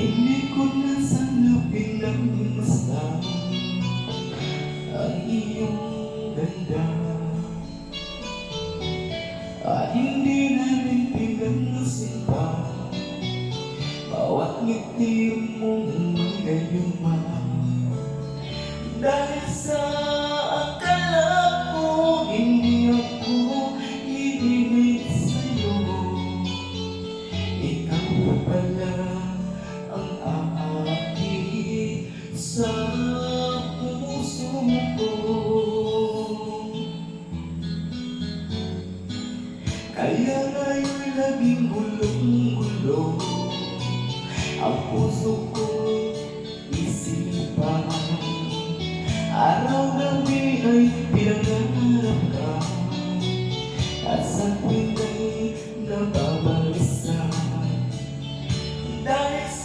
Hindi ko na sana pinagmasdan Ang iyong ganda. At hindi na rin pinagmasin pa Bawat ngiti mong magayuman sa puso ko. Kaya ngayon laging gulong-gulo Ang puso ko isipan Araw-gabi ay pinangarap ka. At sa tuwing ay nababalisan Dahil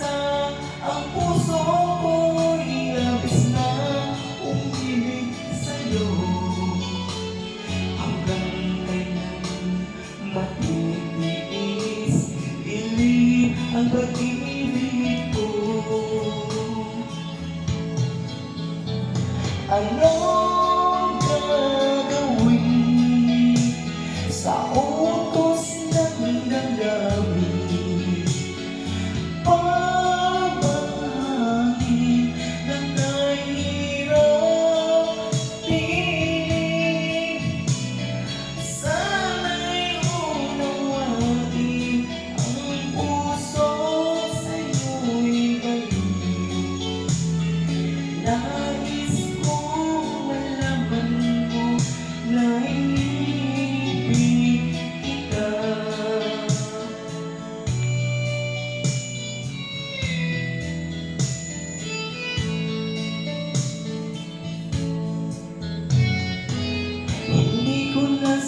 ang pag-ibig ko. Ano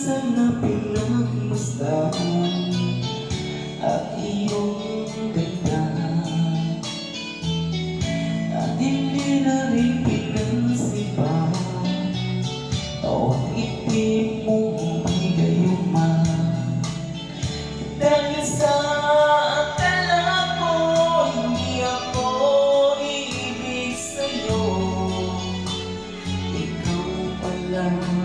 minsan na at iyong ganda. At hindi na rin pinansipahan o ang itim mong higayuma dahil sa akala ko hindi ako iibig ikaw pala.